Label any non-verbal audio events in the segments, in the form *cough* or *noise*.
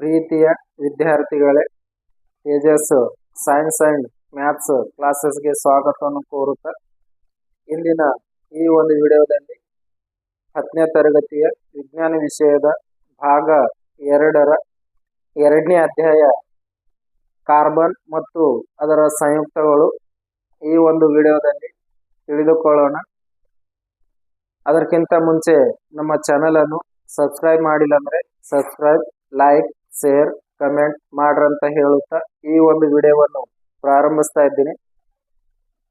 ಪ್ರೀತಿಯ ವಿದ್ಯಾರ್ಥಿಗಳೇ Tejas science and maths ಕ್ಲಾಸಸ್ಗೆ ಸ್ವಾಗತವನ್ನು ಕೋರುತ್ತಾ ಇಂದಿನ ಈ ಒಂದು ವಿಡಿಯೋದಲ್ಲಿ ಹತ್ತನೇ ತರಗತಿಯ ವಿಜ್ಞಾನ ವಿಷಯದ ಭಾಗ ಎರಡರ ಎರಡನೇ ಅಧ್ಯಾಯ ಕಾರ್ಬನ್ ಮತ್ತು ಅದರ ಸಂಯುಕ್ತಗಳು ಈ ಒಂದು ವಿಡಿಯೋದಲ್ಲಿ ತಿಳಿದುಕೊಳ್ಳೋಣ. ಅದಕ್ಕಿಂತ ಮುಂಚೆ ನಮ್ಮ ಚಾನೆಲ್ ಅನ್ನು ಸಬ್ಸ್ಕ್ರೈಬ್ ಮಾಡಿಲ್ಲ ಅಂದರೆ ಸಬ್ಸ್ಕ್ರೈಬ್, ಲೈಕ್ ಶೇರ್ ಕಮೆಂಟ್ ಮಾಡ್ರಂತ ಹೇಳುತ್ತಾ ಈ ಒಂದು ವಿಡಿಯೋವನ್ನು ಪ್ರಾರಂಭಿಸ್ತಾ ಇದ್ದೀನಿ.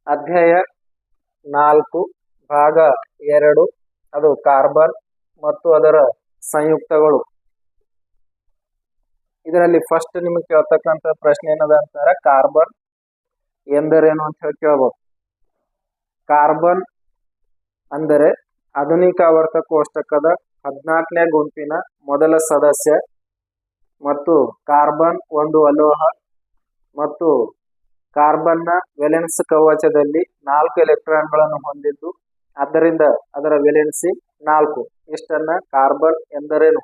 ಅಧ್ಯಾಯ ನಾಲ್ಕು, ಭಾಗ ಎರಡು, ಅದು ಕಾರ್ಬನ್ ಮತ್ತು ಅದರ ಸಂಯುಕ್ತಗಳು. ಇದರಲ್ಲಿ ಫಸ್ಟ್ ನಿಮಗೆ ಕೇಳ್ತಕ್ಕಂಥ ಪ್ರಶ್ನೆ ಏನದ ಅಂತಾರೆ, ಕಾರ್ಬನ್ ಎಂದರೇನು ಅಂತ ಹೇಳಿ ಕೇಳ್ಬೋದು. ಕಾರ್ಬನ್ ಅಂದರೆ ಆಧುನಿಕ ಆವರ್ತ ಕೋಷ್ಟಕದ ಹದಿನಾಲ್ಕನೇ ಗುಂಪಿನ ಮೊದಲ ಸದಸ್ಯ ಮತ್ತು ಕಾರ್ಬನ್ ಒಂದು ಅಲೋಹ ಮತ್ತು ಕಾರ್ಬನ್ನ ವೆಲೆನ್ಸ್ ಕವಚದಲ್ಲಿ ನಾಲ್ಕು ಎಲೆಕ್ಟ್ರಾನ್ಗಳನ್ನು ಹೊಂದಿದ್ದು, ಆದ್ದರಿಂದ ಅದರ ವೆಲೆನ್ಸಿ ನಾಲ್ಕು. ಇಷ್ಟನ್ನ ಕಾರ್ಬನ್ ಎಂದರೇನು?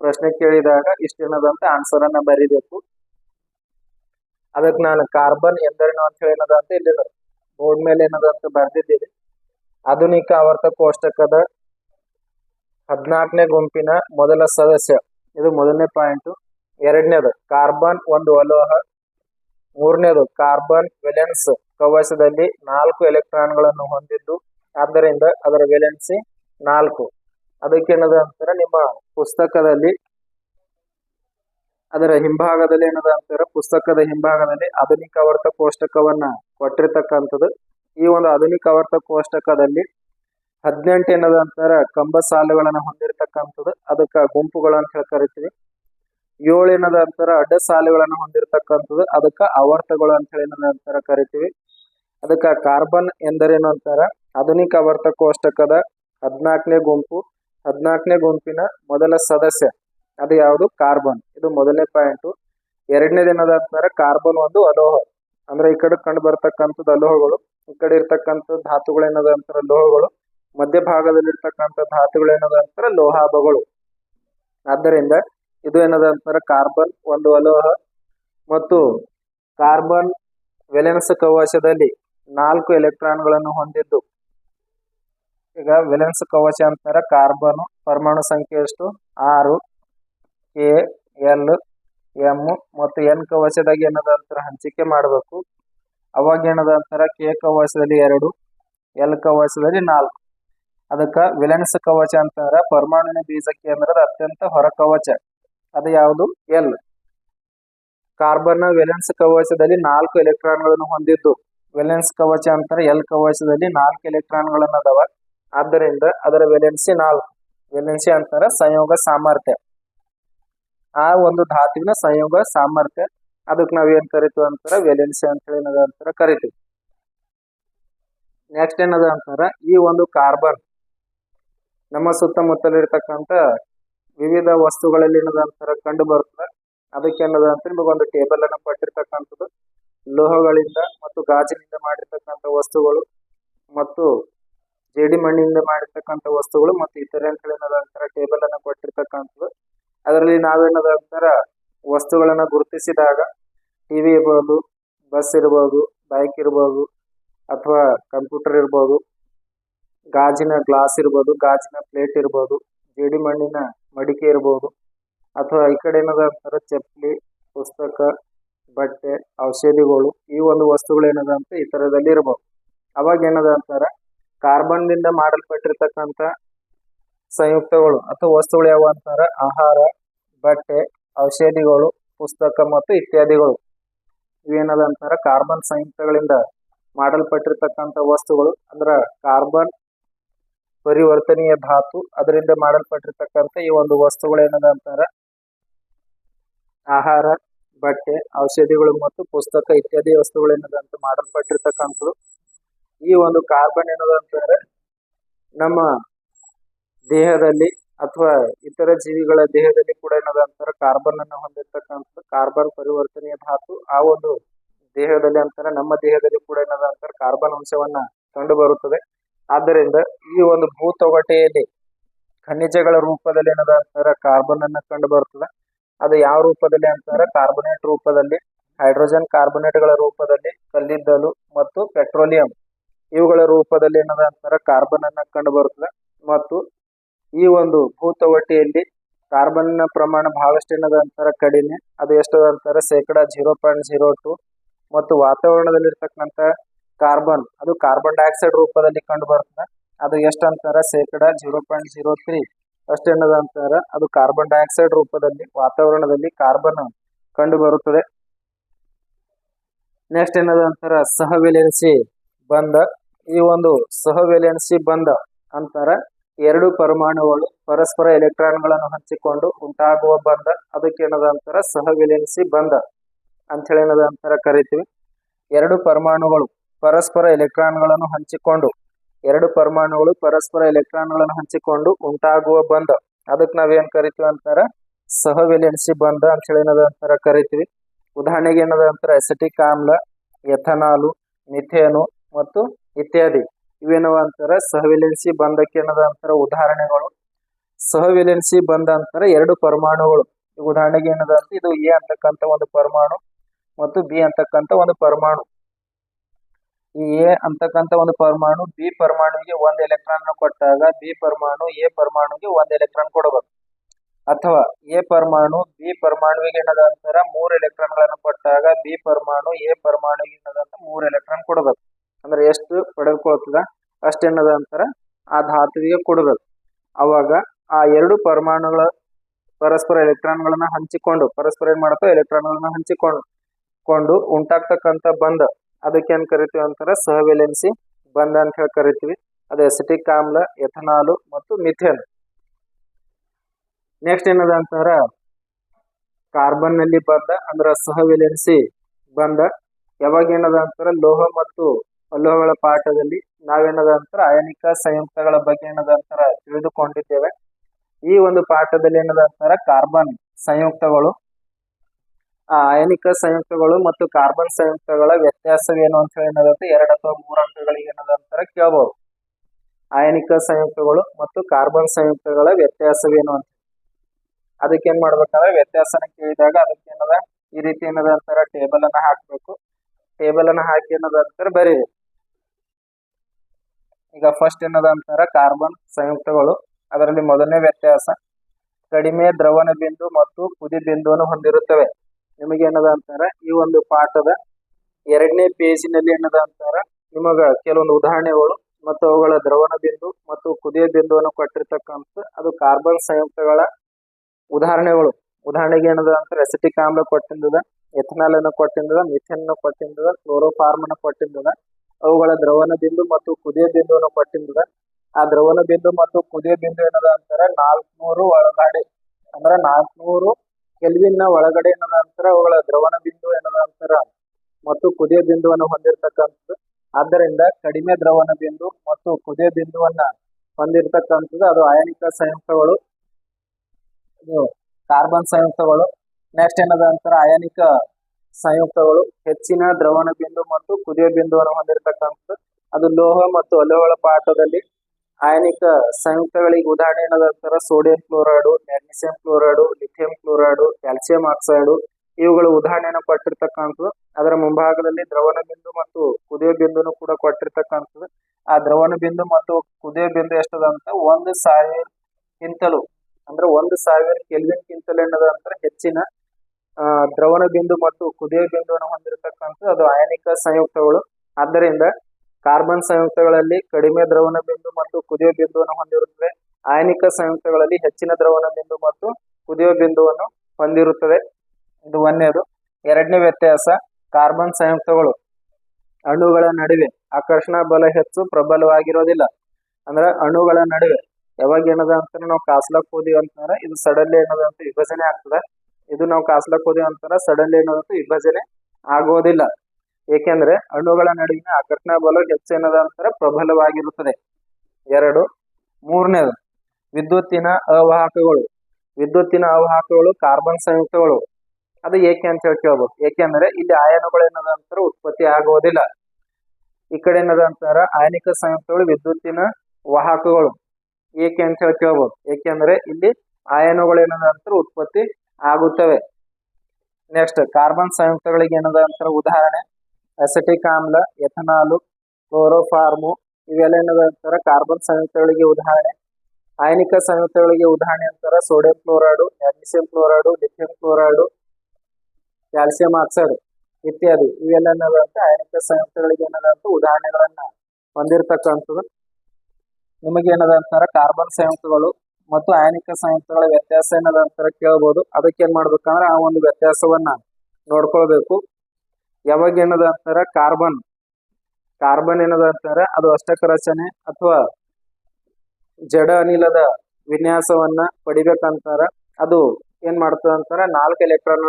ಪ್ರಶ್ನೆ ಕೇಳಿದಾಗ ಇಷ್ಟೇನದಂತ ಆನ್ಸರ್ ಅನ್ನ ಬರಿಬೇಕು. ಅದಕ್ಕೆ ನಾನು ಕಾರ್ಬನ್ ಎಂದರೇನು ಅಂತ ಹೇಳಿ ಏನದ ಅಂತ ಇಲ್ಲಿ ಬೋರ್ಡ್ ಮೇಲೆ ಏನದ ಅಂತ ಬರೆದಿದ್ದೀನಿ ಆಧುನಿಕ ಆವರ್ತ ಕೋಷ್ಟಕದ ಹದಿನಾಲ್ಕನೇ ಗುಂಪಿನ ಮೊದಲ ಸದಸ್ಯ ಇದು ಮೊದಲನೇ ಪಾಯಿಂಟ್ ಎರಡನೇದು ಕಾರ್ಬನ್ ಒಂದು ಅಲೋಹ. ಮೂರನೇದು ಕಾರ್ಬನ್ ವೆಲೆನ್ಸ್ ಕವಚದಲ್ಲಿ ನಾಲ್ಕು ಎಲೆಕ್ಟ್ರಾನ್ಗಳನ್ನು ಹೊಂದಿದ್ದು, ಆದ್ದರಿಂದ ಅದರ ವೆಲೆನ್ಸಿ ನಾಲ್ಕು. ಅದಕ್ಕೇನದ ಅಂತಾರೆ, ನಿಮ್ಮ ಪುಸ್ತಕದಲ್ಲಿ, ಅದರ ಹಿಂಭಾಗದಲ್ಲಿ ಏನದ ಅಂತಾರೆ, ಪುಸ್ತಕದ ಹಿಂಭಾಗದಲ್ಲಿ ಆಧುನಿಕ ಆವರ್ತ ಕೋಷ್ಟಕವನ್ನ ಕೊಟ್ಟಿರ್ತಕ್ಕಂಥದ್ದು. ಈ ಒಂದು ಆಧುನಿಕ ಆವರ್ತ ಕೋಷ್ಟಕದಲ್ಲಿ ಹದಿನೆಂಟು ಏನದ ಅಂತಾರ, ಕಂಬ ಸಾಲುಗಳನ್ನ ಹೊಂದಿರತಕ್ಕಂಥದ್ದು. ಅದಕ್ಕೆ ಗುಂಪುಗಳು ಅಂತ ಹೇಳಿ ಕರಿತೀವಿ. ಏಳು ಏನದ ಅಂತಾರ, ಅಡ್ಡ ಸಾಲುಗಳನ್ನು ಹೊಂದಿರತಕ್ಕಂಥದ್ದು. ಅದಕ್ಕೆ ಆವರ್ತಗಳು ಅಂತ ಹೇಳಿ ಏನದ ಅಂತಾರ ಕರಿತೀವಿ. ಅದಕ್ಕೆ ಕಾರ್ಬನ್ ಎಂದರೇನು ಅಂತಾರ? ಆಧುನಿಕ ಆವರ್ತ ಕೋಷ್ಟಕದ ಹದಿನಾಲ್ಕನೇ ಗುಂಪು. ಹದಿನಾಲ್ಕನೇ ಗುಂಪಿನ ಮೊದಲ ಸದಸ್ಯ ಅದು ಯಾವುದು? ಕಾರ್ಬನ್. ಇದು ಮೊದಲನೇ ಪಾಯಿಂಟ್ ಎರಡನೇ ಏನದ ಅಂತಾರ ಕಾರ್ಬನ್ ಒಂದು ಅಲೋಹ. ಅಂದ್ರೆ ಈ ಕಡೆ ಕಂಡು ಬರ್ತಕ್ಕಂಥದ್ದು ಅಲೋಹಗಳು, ಈ ಕಡೆ ಇರ್ತಕ್ಕಂಥ ಧಾತುಗಳು ಏನದ ಅಂತಾರೆ ಲೋಹಗಳು ಮಧ್ಯ ಭಾಗದಲ್ಲಿ ಇರ್ತಕ್ಕಂಥ ಧಾತುಗಳು ಏನದ ಅಂತಾರೆ ಲೋಹಾಭಗಳು ಆದ್ದರಿಂದ ಇದು ಏನದ ಅಂತಾರೆ ಕಾರ್ಬನ್ ಒಂದು ಅಲೋಹ ಮತ್ತು ಕಾರ್ಬನ್ ವೆಲೆನ್ಸ್ ಕವಚದಲ್ಲಿ ನಾಲ್ಕು ಎಲೆಕ್ಟ್ರಾನ್ಗಳನ್ನು ಹೊಂದಿದ್ದು. ಈಗ ವೆಲೆನ್ಸ್ ಕವಚ ಅಂತಾರೆ ಕಾರ್ಬನ್ ಪರಮಾಣು ಸಂಖ್ಯೆ ಎಷ್ಟು? ಆರು, ಕೆ, ಎಲ್, ಎಂ ಮತ್ತು ಎನ್ ಕವಚದಾಗ ಏನದ ಅಂತಾರೆ ಹಂಚಿಕೆ ಮಾಡಬೇಕು. ಅವಾಗ ಏನದ ಅಂತಾರೆ ಕೆ ಕವಚದಲ್ಲಿ ಎರಡು, ಎಲ್ ಕವಚದಲ್ಲಿ ನಾಲ್ಕು. ಅದಕ್ಕೆ ವಿಲೆನ್ಸ್ ಕವಚ ಅಂತಾರ, ಪರಮಾಣುವಿನ ಬೀಜ ಕೇಂದ್ರದ ಅತ್ಯಂತ ಹೊರ ಕವಚ. ಅದು ಯಾವುದು? ಎಲ್. ಕಾರ್ಬನ್ ವೆಲೆನ್ಸ್ ಕವಚದಲ್ಲಿ ನಾಲ್ಕು ಎಲೆಕ್ಟ್ರಾನ್ಗಳನ್ನು ಹೊಂದಿದ್ದು. ವೆಲೆನ್ಸ್ ಕವಚ ಅಂತಾರೆ, ಎಲ್ ಕವಚದಲ್ಲಿ ನಾಲ್ಕು ಎಲೆಕ್ಟ್ರಾನ್ಗಳನ್ನು ಅದಾವ ಆದ್ದರಿಂದ ಅದರ ವೆಲೆನ್ಸಿ ನಾಲ್ಕು. ವೆಲೆನ್ಸಿ ಅಂತಾರ ಸಂಯೋಗ ಸಾಮರ್ಥ್ಯ. ಆ ಒಂದು ಧಾತುವಿನ ಸಂಯೋಗ ಸಾಮರ್ಥ್ಯ. ಅದಕ್ಕೆ ನಾವ್ ಏನ್ ಕರಿತೀವಿ ಅಂತಾರ? ವೆಲೆನ್ಸಿ ಅಂತ ಹೇಳಿ ಏನದ ಅಂತಾರ ಕರಿತೀವಿ. ನೆಕ್ಸ್ಟ್ ಏನದ ಅಂತಾರ? ಈ ಒಂದು ಕಾರ್ಬನ್. ನಮ್ಮ ಸುತ್ತಮುತ್ತಲಿರ್ತಕ್ಕಂಥ ವಿವಿಧ ವಸ್ತುಗಳಲ್ಲಿ ಏನದಂತರ ಕಂಡು ಬರ್ತದೆ ಅದಕ್ಕೆ ಏನದ ಅಂತ ನಿಮಗೆ ಒಂದು ಟೇಬಲ್ ಅನ್ನು ಕೊಟ್ಟಿರ್ತಕ್ಕಂಥದ್ದು. ಲೋಹಗಳಿಂದ ಮತ್ತು ಗಾಜಿನಿಂದ ಮಾಡಿರ್ತಕ್ಕಂಥ ವಸ್ತುಗಳು ಮತ್ತು ಜೇಡಿ ಮಣ್ಣಿನಿಂದ ಮಾಡಿರ್ತಕ್ಕಂಥ ವಸ್ತುಗಳು ಮತ್ತು ಇತರೆ ಅಂತ ಏನದಂತರ ಟೇಬಲ್ ಅನ್ನು ಕೊಟ್ಟಿರ್ತಕ್ಕಂಥದ್ದು. ಅದರಲ್ಲಿ ನಾವೇನದ ಅಂತಾರ ವಸ್ತುಗಳನ್ನ ಗುರುತಿಸಿದಾಗ ಟಿವಿ ಇರ್ಬೋದು ಬಸ್ ಇರ್ಬೋದು ಬೈಕ್ ಇರ್ಬೋದು ಅಥವಾ ಕಂಪ್ಯೂಟರ್ ಇರ್ಬೋದು ಗಾಜಿನ ಗ್ಲಾಸ್ ಇರ್ಬೋದು, ಗಾಜಿನ ಪ್ಲೇಟ್ ಇರ್ಬೋದು, ಜೇಡಿ ಮಣ್ಣಿನ ಮಡಿಕೆ ಇರ್ಬೋದು, ಅಥವಾ ಈ ಕಡೆ ಏನದ ಅಂತಾರೆ, ಚಪ್ಪಲಿ, ಪುಸ್ತಕ, ಬಟ್ಟೆ, ಔಷಧಿಗಳು, ಈ ಒಂದು ವಸ್ತುಗಳು ಏನದ ಅಂತ ಈ ತರದಲ್ಲಿ ಇರ್ಬೋದು. ಅವಾಗ ಏನದ ಅಂತಾರೆ ಕಾರ್ಬನ್ನಿಂದ ಮಾಡಲ್ಪಟ್ಟಿರ್ತಕ್ಕಂಥ ಸಂಯುಕ್ತಗಳು ಅಥವಾ ವಸ್ತುಗಳು ಯಾವ ಅಂತಾರೆ, ಆಹಾರ, ಬಟ್ಟೆ, ಔಷಧಿಗಳು, ಪುಸ್ತಕ ಮತ್ತು ಇತ್ಯಾದಿಗಳು. ಇವೇನದ ಅಂತಾರೆ ಕಾರ್ಬನ್ ಸಂಯುಕ್ತಗಳಿಂದ ಮಾಡಲ್ಪಟ್ಟಿರ್ತಕ್ಕಂಥ ವಸ್ತುಗಳು. ಅಂದ್ರ ಕಾರ್ಬನ್ ಪರಿವರ್ತನೀಯ ಧಾತು ಅದರಿಂದ ಮಾಡಲ್ಪಟ್ಟಿರ್ತಕ್ಕಂಥ ಈ ಒಂದು ವಸ್ತುಗಳು ಏನದ ಅಂತಾರ ಆಹಾರ, ಬಟ್ಟೆ, ಔಷಧಿಗಳು ಮತ್ತು ಪುಸ್ತಕ ಇತ್ಯಾದಿ ವಸ್ತುಗಳು ಏನದ ಅಂತ ಮಾಡಲ್ಪಟ್ಟಿರ್ತಕ್ಕಂಥದ್ದು. ಈ ಒಂದು ಕಾರ್ಬನ್ ಏನದ ಅಂತಂದ್ರೆ ನಮ್ಮ ದೇಹದಲ್ಲಿ ಅಥವಾ ಇತರ ಜೀವಿಗಳ ದೇಹದಲ್ಲಿ ಕೂಡ ಏನದ ಅಂತಾರೆ ಕಾರ್ಬನ್ ಅನ್ನು ಹೊಂದಿರತಕ್ಕಂಥದ್ದು, ಕಾರ್ಬನ್ ಪರಿವರ್ತನೀಯ ಧಾತು. ಆ ಒಂದು ದೇಹದಲ್ಲಿ ಅಂತಾರೆ ನಮ್ಮ ದೇಹದಲ್ಲಿ ಕೂಡ ಏನದ ಅಂತಾರೆ ಕಾರ್ಬನ್ ಅಂಶವನ್ನ ಕಂಡು ಬರುತ್ತದೆ ಆದ್ದರಿಂದ ಈ ಒಂದು ಭೂತೊಗಟೆಯಲ್ಲಿ ಖನಿಜಗಳ ರೂಪದಲ್ಲಿ ಏನದ ಅಂತಾರೆ? ಕಾರ್ಬನ್ ಅನ್ನ ಕಂಡು ಬರ್ತದೆ ಅದು ಯಾವ ರೂಪದಲ್ಲಿ ಅಂತಾರೆ? ಕಾರ್ಬೊನೇಟ್ ರೂಪದಲ್ಲಿ ಹೈಡ್ರೋಜನ್ ಕಾರ್ಬೊನೇಟ್ಗಳ ರೂಪದಲ್ಲಿ, ಕಲ್ಲಿದ್ದಲು ಮತ್ತು ಪೆಟ್ರೋಲಿಯಂ ಇವುಗಳ ರೂಪದಲ್ಲಿ ಏನದ ಅಂತಾರೆ? ಕಾರ್ಬನ್ ಅನ್ನ ಕಂಡು ಬರುತ್ತದೆ. ಮತ್ತು ಈ ಒಂದು ಭೂತವಟಿಯಲ್ಲಿ ಕಾರ್ಬನ್ನ ಪ್ರಮಾಣ ಬಹಳಷ್ಟು ಏನದ ಅಂತಾರ? ಕಡಿಮೆ. ಅದು ಎಷ್ಟದ ಅಂತಾರೆ? ಶೇಕಡಾ ಜೀರೋ ಪಾಯಿಂಟ್ ಜೀರೋ ಟು ಮತ್ತು ವಾತಾವರಣದಲ್ಲಿರ್ತಕ್ಕಂಥ ಕಾರ್ಬನ್ ಅದು ಕಾರ್ಬನ್ ಡೈಆಕ್ಸೈಡ್ ರೂಪದಲ್ಲಿ ಕಂಡು ಬರ್ತದೆ ಅದು ಎಷ್ಟು ಅಂತಾರ ಶೇಕಡ ಜೀರೋ ಪಾಯಿಂಟ್ ಜೀರೋ ತ್ರೀ ಅಷ್ಟೇನದ ಅಂತಾರ ಅದು ಕಾರ್ಬನ್ ಡೈಆಕ್ಸೈಡ್ ರೂಪದಲ್ಲಿ, ವಾತಾವರಣದಲ್ಲಿ ಕಾರ್ಬನ್ ಕಂಡು ಬರುತ್ತದೆ ನೆಕ್ಸ್ಟ್ ಏನದ ಅಂತಾರ ಸಹವಿಲೆನ್ಸಿ ಬಂಧ. ಈ ಒಂದು ಸಹವಿಲೆನ್ಸಿ ಬಂಧ ಅಂತಾರ. ಎರಡು ಪರಮಾಣುಗಳು ಪರಸ್ಪರ ಎಲೆಕ್ಟ್ರಾನ್ಗಳನ್ನು ಹಂಚಿಕೊಂಡು ಉಂಟಾಗುವ ಬಂಧ. ಅದಕ್ಕೆ ಏನದ ಅಂತಾರ ಸಹವಿಲೆನ್ಸಿ ಬಂಧ. ಅಂತ ಹೇಳಿ ಏನದ ಅಂತಾರ ಕರಿತೀವಿ. ಎರಡು ಪರಮಾಣುಗಳು ಪರಸ್ಪರ ಎಲೆಕ್ಟ್ರಾನ್ಗಳನ್ನು ಹಂಚಿಕೊಂಡು, ಎರಡು ಪರಮಾಣುಗಳು ಪರಸ್ಪರ ಎಲೆಕ್ಟ್ರಾನ್ಗಳನ್ನು ಹಂಚಿಕೊಂಡು ಉಂಟಾಗುವ ಬಂಧ. ಅದಕ್ಕೆ ನಾವೇನ್ ಕರಿತೀವಿ ಅಂತಾರ? ಸಹವೆಲೆನ್ಸಿ ಬಂಧ ಅಂತ ಹೇಳಿ ಏನದ ಅಂತಾರ ಕರಿತೀವಿ. ಉದಾಹರಣೆಗೆ ಏನದ ಅಂತಾರ? ಎಸಿಟಿಕ್ ಆಮ್ಲ, ಎಥನಾಲು, ಮಿಥೇನು ಮತ್ತು ಇತ್ಯಾದಿ. ಇವೇನವ ಅಂತಾರ? ಸಹವಿಲೆನ್ಸಿ ಬಂಧಕ್ಕೆ ಏನದ ಅಂತಾರ? ಉದಾಹರಣೆಗಳು. ಸಹವಿಲೆನ್ಸಿ ಬಂಧ ಅಂತಾರ ಎರಡು ಪರಮಾಣುಗಳು. ಉದಾಹರಣೆಗೆ ಏನದ ಅಂತ? ಇದು ಎ ಅಂತಕ್ಕಂಥ ಒಂದು ಪರಮಾಣು ಮತ್ತು ಬಿ ಅಂತಕ್ಕಂಥ ಒಂದು ಪರಮಾಣು. ಎ ಅಂತಕ್ಕಂತ ಒಂದು ಪರಮಾಣು ಬಿ ಪರಮಾಣುವಿಗೆ ಒಂದು ಎಲೆಕ್ಟ್ರಾನ್ ಕೊಟ್ಟಾಗ ಬಿ ಪರಮಾಣು, ಎ ಪರಮಾಣುವಿಗೆ ಒಂದು ಎಲೆಕ್ಟ್ರಾನ್ ಕೊಡಬೇಕು. ಅಥವಾ ಎ ಪರಮಾಣು ಬಿ ಪರಮಾಣುವಿಗೆ ನಂತರ ಮೂರು ಎಲೆಕ್ಟ್ರಾನ್ಗಳನ್ನು ಕೊಟ್ಟಾಗ ಬಿ ಪರಮಾಣು, ಎ ಪರಮಾಣುವಿಗೆ ಏನದಂತ ಮೂರು ಎಲೆಕ್ಟ್ರಾನ್ ಕೊಡಬೇಕು. ಅಂದ್ರೆ ಎಷ್ಟು ಪಡೆದುಕೊಳ್ತದ ಅಷ್ಟು ಏನದ ಅಂತಾರ ಆ ಧಾತುವಿಗೆ ಕೊಡಬೇಕು. ಅವಾಗ ಆ ಎರಡು ಪರಮಾಣುಗಳ ಪರಸ್ಪರ ಎಲೆಕ್ಟ್ರಾನ್ ಗಳನ್ನ ಹಂಚಿಕೊಂಡು, ಪರಸ್ಪರ ಏನ್ ಮಾಡುತ್ತೋ ಎಲೆಕ್ಟ್ರಾನ್ ಗಳನ್ನ ಹಂಚಿಕೊಂಡು, ಕೊಂಡು ಉಂಟಾಗ್ತಕ್ಕಂಥ ಬಂಧ ಅದಕ್ಕೆ ಏನ್ ಕರಿತೀವಿ ಅಂತಂದ್ರೆ ಸಹವೆಲೆನ್ಸಿ, ಬಂಧ ಅಂತ ಹೇಳಿ ಕರಿತೀವಿ. ಅದು ಎಸಿಟಿಕ್ ಆಮ್ಲ ಎಥನಾಲು ಮತ್ತು ಮಿಥೇನ್. ನೆಕ್ಸ್ಟ್ ಏನದ ಅಂತಂದ್ರೆ ಕಾರ್ಬನ್ನಲ್ಲಿ ಬಂಧ ಅಂದ್ರ ಸಹವೇಲೆನ್ಸಿ, ಬಂಧ. ಯಾವಾಗ ಏನದ ಅಂತಂದ್ರೆ ಲೋಹ ಮತ್ತು ಅಲೋಹಗಳ ಪಾಠದಲ್ಲಿ ನಾವೇನದ ಅಂತಾರೆ? ಅಯನಿಕ ಸಂಯುಕ್ತಗಳ ಬಗ್ಗೆ ಏನದ ಅಂತಾರ ತಿಳಿದುಕೊಂಡಿದ್ದೇವೆ. ಈ ಒಂದು ಪಾಠದಲ್ಲಿ ಏನದ ಅಂತಾರ? ಕಾರ್ಬನ್ ಸಂಯುಕ್ತಗಳು. ಅಯನಿಕ ಸಂಯುಕ್ತಗಳು ಮತ್ತು ಕಾರ್ಬನ್ ಸಂಯುಕ್ತಗಳ ವ್ಯತ್ಯಾಸವೇನು ಅಂತ ಹೇಳಿ ಏನಾದಂತ ಎರಡು ಅಥವಾ ಮೂರು ಅಂಕಗಳಿಗೆ ಏನದ ಅಂತಾರ ಕೇಳಬಹುದು ಅಯನಿಕ ಸಂಯುಕ್ತಗಳು ಮತ್ತು ಕಾರ್ಬನ್ ಸಂಯುಕ್ತಗಳ ವ್ಯತ್ಯಾಸವೇನು ಅಂತ. ಅದಕ್ಕೆ ಏನ್ ಮಾಡ್ಬೇಕಂದ್ರೆ ವ್ಯತ್ಯಾಸನ ಕೇಳಿದಾಗ ಅದಕ್ಕೆ ಏನದ? ಈ ರೀತಿ ಏನದ ಅಂತಾರ? ಟೇಬಲ್ ಅನ್ನ ಹಾಕ್ಬೇಕು. ಟೇಬಲ್ ಅನ್ನ ಹಾಕಿ ಏನದ ಅಂತಾರೆ? ಬರೀ ಈಗ ಫಸ್ಟ್ ಏನದ ಅಂತಾರ? ಕಾರ್ಬನ್ ಸಂಯುಕ್ತಗಳು. ಅದರಲ್ಲಿ ಮೊದಲನೇ ವ್ಯತ್ಯಾಸ, ಕಡಿಮೆ ದ್ರವಣ ಬಿಂದು ಮತ್ತು ಕುದಿ ಬಿಂದುವನ್ನು ಹೊಂದಿರುತ್ತವೆ. ನಿಮಗೆ ಏನದ ಅಂತಾರ? ಈ ಒಂದು ಪಾಠದ ಎರಡನೇ ಪೇಜಿನಲ್ಲಿ ಏನದ ಅಂತಾರ? ನಿಮಗ ಕೆಲವೊಂದು ಉದಾಹರಣೆಗಳು ಮತ್ತು ಅವುಗಳ ದ್ರವಣ ಬಿಂದು ಮತ್ತು ಕುದಿಯ ಬಿಂದುವನ್ನು ಕೊಟ್ಟಿರ್ತಕ್ಕಂಥ ಅದು ಕಾರ್ಬನ್ ಸಂಯುಕ್ತಗಳ ಉದಾಹರಣೆಗಳು. ಉದಾಹರಣೆಗೆ ಏನದ ಅಂತ ಎಸಿಟಿಕ್ ಆಮ್ಲ ಕೊಟ್ಟಿಂದದ, ಎಥನಾಲ್ ಅನ್ನು ಕೊಟ್ಟಿಂದದ, ಮಿಥೇನ್ ಅನ್ನು ಕೊಟ್ಟಿಂದದ, ಕ್ಲೋರೋಫಾರ್ಮ್ ಅನ್ನು ಕೊಟ್ಟಿಂದದ, ಅವುಗಳ ದ್ರವಣ ಬಿಂದು ಮತ್ತು ಕುದಿಯ ಬಿಂದುವನ್ನು ಕೊಟ್ಟಿಂದದ. ಆ ದ್ರವಣ ಬಿಂದು ಮತ್ತು ಕುದಿಯ ಬಿಂದು ಏನದ ಅಂತಾರೆ? ನಾಲ್ಕುನೂರು ಒಳಗಡೆ. ಅಂದ್ರೆ ನಾಲ್ಕುನೂರು ಕೆಲ್ವಿನ್ನ ಒಳಗಡೆ ಏನದ ಅಂತರ ಅವುಗಳ ದ್ರವಣ ಬಿಂದು ಏನದ ಅಂತರ ಮತ್ತು ಕುದಿಯ ಬಿಂದುವನ್ನು ಹೊಂದಿರತಕ್ಕಂಥದ್ದು. ಆದ್ದರಿಂದ ಕಡಿಮೆ ದ್ರವಣ ಬಿಂದು ಮತ್ತು ಕುದಿಯ ಬಿಂದುವನ್ನ ಹೊಂದಿರತಕ್ಕಂಥದ್ದು, ಅದು ಅಯನಿಕ ಸಂಯುಕ್ತಗಳು ಕಾರ್ಬನ್ ಸಂಯುಕ್ತಗಳು. ನೆಕ್ಸ್ಟ್ ಏನದ ಅಂತರ ಅಯನಿಕ ಸಂಯುಕ್ತಗಳು, ಹೆಚ್ಚಿನ ದ್ರವಣ ಬಿಂದು ಮತ್ತು ಕುದಿಯ ಬಿಂದುವನ್ನು ಹೊಂದಿರತಕ್ಕಂಥದ್ದು. ಅದು ಲೋಹ ಮತ್ತು ಅಲೋಹಗಳ ಪಾಠದಲ್ಲಿ ಅಯನಿಕ ಸಂಯುಕ್ತಗಳಿಗೆ ಉದಾಹರಣೆ ಏನದ ಅಂತಾರ sodium chloride magnesium chloride, lithium chloride, calcium oxide ಇವುಗಳ ಉದಾಹರಣೆಯನ್ನು ಕೊಟ್ಟಿರ್ತಕ್ಕಂಥದ್ದು. ಅದರ ಮುಂಭಾಗದಲ್ಲಿ ದ್ರವಣ ಬಿಂದು ಮತ್ತು ಕುದಿಯ ಬಿಂದುನು ಕೂಡ ಕೊಟ್ಟಿರ್ತಕ್ಕಂಥದ್ದು. ಆ ದ್ರವಣ ಬಿಂದು ಮತ್ತು ಕುದಿಯ ಬಿಂದು ಎಷ್ಟದ ಅಂತ ಒಂದು ಸಾವಿರಕ್ಕಿಂತಲೂ ಅಂದ್ರೆ ಒಂದು ಸಾವಿರ ಕೆಲ್ವಿನ್ ಕಿಂತಲೂ ಏನದ ಅಂತಾರೆ ಹೆಚ್ಚಿನ ದ್ರವಣ ಬಿಂದು ಮತ್ತು ಕುದಿಯ ಬಿಂದುವನ್ನು ಹೊಂದಿರತಕ್ಕಂಥದ್ದು ಅದು ಅಯನಿಕ ಸಂಯುಕ್ತಗಳು. ಆದ್ದರಿಂದ ಕಾರ್ಬನ್ ಸಂಯುಕ್ತಗಳಲ್ಲಿ ಕಡಿಮೆ ದ್ರವಣ ಬಿಂದು ಮತ್ತು ಕುದಿಯುವ ಬಿಂದುವನ್ನು ಹೊಂದಿರುತ್ತದೆ ಆಯನಿಕ ಸಂಯುಕ್ತಗಳಲ್ಲಿ ಹೆಚ್ಚಿನ ದ್ರವಣ ಬಿಂದು ಮತ್ತು ಕುದಿಯುವ ಬಿಂದುವನ್ನು ಹೊಂದಿರುತ್ತದೆ ಇದು ಒಂದನೇದು ಎರಡನೇ ವ್ಯತ್ಯಾಸ, ಕಾರ್ಬನ್ ಸಂಯುಕ್ತಗಳು. ಅಣುಗಳ ನಡುವೆ ಆಕರ್ಷಣ ಬಲ ಹೆಚ್ಚು ಪ್ರಬಲವಾಗಿರೋದಿಲ್ಲ. ಅಂದ್ರೆ ಅಣುಗಳ ನಡುವೆ. ಯಾವಾಗ ಏನದ ಅಂತ ನಾವು ಕಾಸ್ಲಕ್ ಹೋದಿವಿ ಅಂತಂದ್ರೆ ಇದು ಸಡನ್ಲಿ ಏನದ ಅಂತ ವಿಭಜನೆ ಆಗ್ತದೆ. ಇದು ನಾವು ಕಾಸ್ಲಕ್ ಹೋದಿವಿ ಅಂತಂದ್ರೆ ಸಡನ್ಲಿ ಏನದಂತ ವಿಭಜನೆ ಆಗೋದಿಲ್ಲ. ಏಕೆಂದ್ರೆ ಅಣುಗಳ ನಡುವಿನ ಆಕರ್ಷಣ ಬಲ ಹೆಚ್ಚು ಏನದ ಅಂತಾರ ಪ್ರಬಲವಾಗಿರುತ್ತದೆ. ಎರಡು, ಮೂರನೇದು, ವಿದ್ಯುತ್ತಿನ ಅವಾಹಕಗಳು. ವಿದ್ಯುತ್ತಿನ ಅವಾಹಕಗಳು ಕಾರ್ಬನ್ ಸಂಯುಕ್ತಗಳು. ಅದು ಏಕೆ ಅಂತ ಹೇಳಿ ಕೇಳ್ಬೋದು. ಏಕೆಂದ್ರೆ ಇಲ್ಲಿ ಆಯನಗಳು ಏನದ ಉತ್ಪತ್ತಿ ಆಗುವುದಿಲ್ಲ. ಈ ಕಡೆ ಏನದ ಅಂತಾರ ಆಯನಿಕ ಸಂಯುಕ್ತಗಳು ವಿದ್ಯುತ್ತಿನ ವಾಹಕಗಳು. ಏಕೆ ಅಂತ ಹೇಳಿ ಕೇಳ್ಬೋದು. ಏಕೆಂದ್ರೆ ಇಲ್ಲಿ ಆಯನಗಳು ಏನದ ಉತ್ಪತ್ತಿ ಆಗುತ್ತವೆ. ನೆಕ್ಸ್ಟ್, ಕಾರ್ಬನ್ ಸಂಯುಕ್ತಗಳಿಗೆ ಏನದ ಅಂತಾರೆ ಉದಾಹರಣೆ. ಅಸೆಟಿಕ್ ಆಮ್ಲ ಎಥನಾಲು, ಕ್ಲೋರೋಫಾರ್ಮು ಇವೆಲ್ಲ ಏನದ ಅಂತಾರೆ? ಕಾರ್ಬನ್ ಸಂಯುಕ್ತಗಳಿಗೆ ಉದಾಹರಣೆ. ಆಯನಿಕ ಸಂಯುಕ್ತಗಳಿಗೆ ಉದಾಹರಣೆ ಅಂತಾರೆ? Sodium chloride, magnesium chloride, lithium chloride, calcium oxide ಇತ್ಯಾದಿ. ಇವೆಲ್ಲ ಏನದಂತ ಆಯನಿಕ ಸಂಯುಕ್ತಗಳಿಗೆ ಏನದಂತ ಉದಾಹರಣೆಗಳನ್ನ ಹೊಂದಿರತಕ್ಕಂಥದ್ದು. ನಿಮಗೆ ಏನದ ಅಂತಾರ? ಕಾರ್ಬನ್ ಸಂಯುಕ್ತಗಳು ಮತ್ತು ಆಯನಿಕ ಸಂಯುಕ್ತಗಳ ವ್ಯತ್ಯಾಸ ಏನದ ಅಂತಾರೆ ಕೇಳ್ಬೋದು. ಅದಕ್ಕೆ ಏನ್ ಮಾಡ್ಬೇಕಂದ್ರೆ ಆ ಒಂದು ವ್ಯತ್ಯಾಸವನ್ನ ನೋಡ್ಕೊಳ್ಬೇಕು. ಯಾವಾಗ ಏನದ ಅಂತಾರ? ಕಾರ್ಬನ್ ಕಾರ್ಬನ್ ಏನದ ಅಂತಾರ? ಅದು ಅಷ್ಟಕ ರಚನೆ ಅಥವಾ ಜಡ ಅನಿಲದ ವಿನ್ಯಾಸವನ್ನ ಪಡಿಬೇಕಂತಾರ. ಅದು ಏನ್ ಮಾಡ್ತದ ಅಂತಾರ? ನಾಲ್ಕು ಎಲೆಕ್ಟ್ರಾನ್